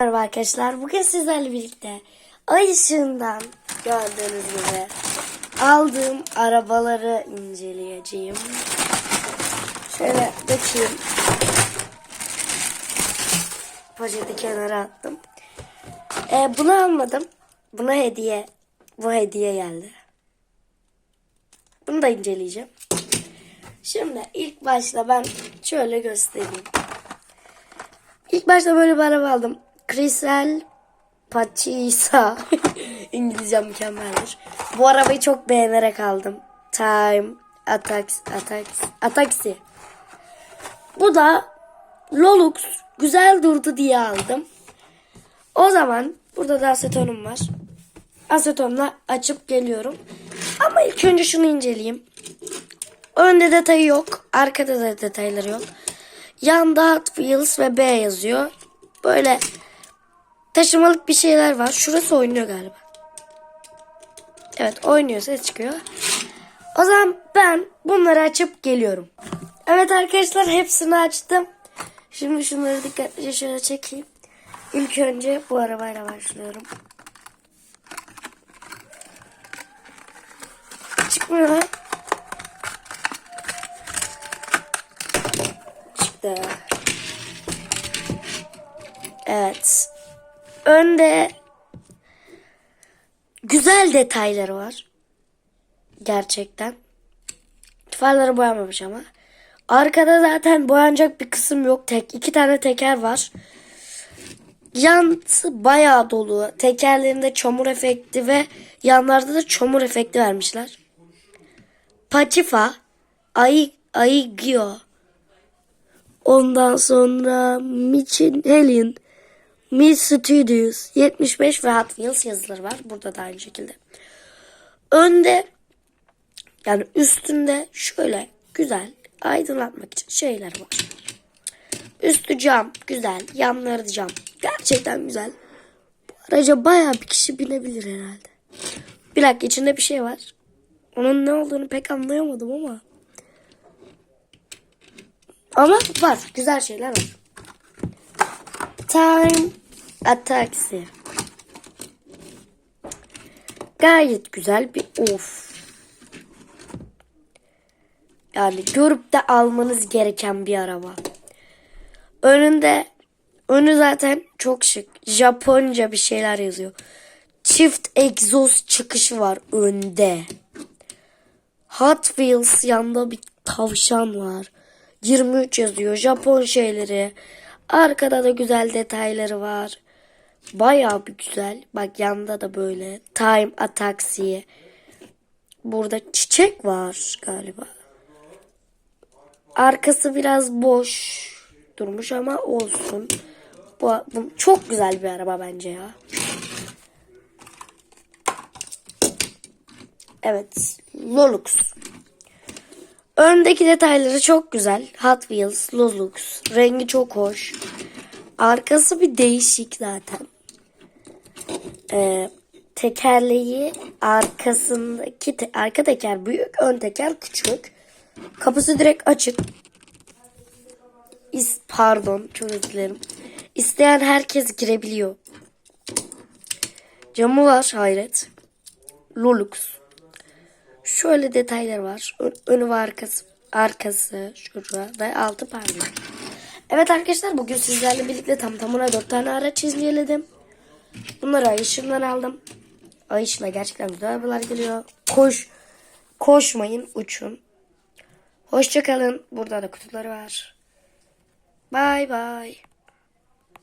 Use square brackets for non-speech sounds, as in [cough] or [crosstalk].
Merhaba arkadaşlar. Bugün sizlerle birlikte ay ışığından gördüğünüz gibi aldığım arabaları inceleyeceğim. Şöyle dökeyim. Poşeti kenara attım. Ee, bunu almadım. Buna hediye. Bu hediye geldi. Bunu da inceleyeceğim. Şimdi ilk başta ben şöyle göstereyim. İlk başta böyle bir araba aldım. Crisel Pachisa. [laughs] İngilizce mükemmeldir. Bu arabayı çok beğenerek aldım. Time Atax Atax Ataxi. Bu da Lolux güzel durdu diye aldım. O zaman burada da asetonum var. Asetonla açıp geliyorum. Ama ilk önce şunu inceleyeyim. Önde detayı yok. Arkada da detayları yok. Yanda Hot Wheels ve B yazıyor. Böyle taşımalık bir şeyler var. Şurası oynuyor galiba. Evet oynuyor ses çıkıyor. O zaman ben bunları açıp geliyorum. Evet arkadaşlar hepsini açtım. Şimdi şunları dikkatlice şöyle çekeyim. İlk önce bu arabayla başlıyorum. Çıkmıyor. Çıktı. Evet. Önde güzel detayları var. Gerçekten. Farları boyamamış ama. Arkada zaten boyanacak bir kısım yok. Tek iki tane teker var. Yansı bayağı dolu. Tekerlerinde çamur efekti ve yanlarda da çamur efekti vermişler. Patifa, Ay Aigio. Ondan sonra Michelin, Helen, Mi Studios 75 ve Hot Wheels yazıları var. Burada da aynı şekilde. Önde yani üstünde şöyle güzel aydınlatmak için şeyler var. Üstü cam güzel. Yanları cam. Gerçekten güzel. Bu araca bayağı bir kişi binebilir herhalde. Bir dakika içinde bir şey var. Onun ne olduğunu pek anlayamadım ama. Ama var. Güzel şeyler var. Time Ataxi. Gayet güzel bir of. Yani görüp de almanız gereken bir araba. Önünde önü zaten çok şık. Japonca bir şeyler yazıyor. Çift egzoz çıkışı var önde. Hot Wheels yanında bir tavşan var. 23 yazıyor. Japon şeyleri. Arkada da güzel detayları var. Bayağı bir güzel. Bak yanında da böyle. Time Ataxi. Burada çiçek var galiba. Arkası biraz boş durmuş ama olsun. Bu, bu çok güzel bir araba bence ya. Evet. Lolux. Öndeki detayları çok güzel. Hot Wheels, Lolux. Rengi çok hoş. Arkası bir değişik zaten. Ee, tekerleği arkasındaki te- arka teker büyük, ön teker küçük. Kapısı direkt açık. İs pardon, çok özür dilerim. İsteyen herkes girebiliyor. Camı var hayret. Lolux. Şöyle detaylar var. Önü ve arkası. Arkası şurada ve altı parmak. Evet arkadaşlar bugün sizlerle birlikte tam tamına 4 tane araç izleyelim. Bunları Ayışım'dan aldım. Ayış'la gerçekten güzel arabalar geliyor. Koş. Koşmayın uçun. Hoşçakalın. Burada da kutuları var. Bye bye.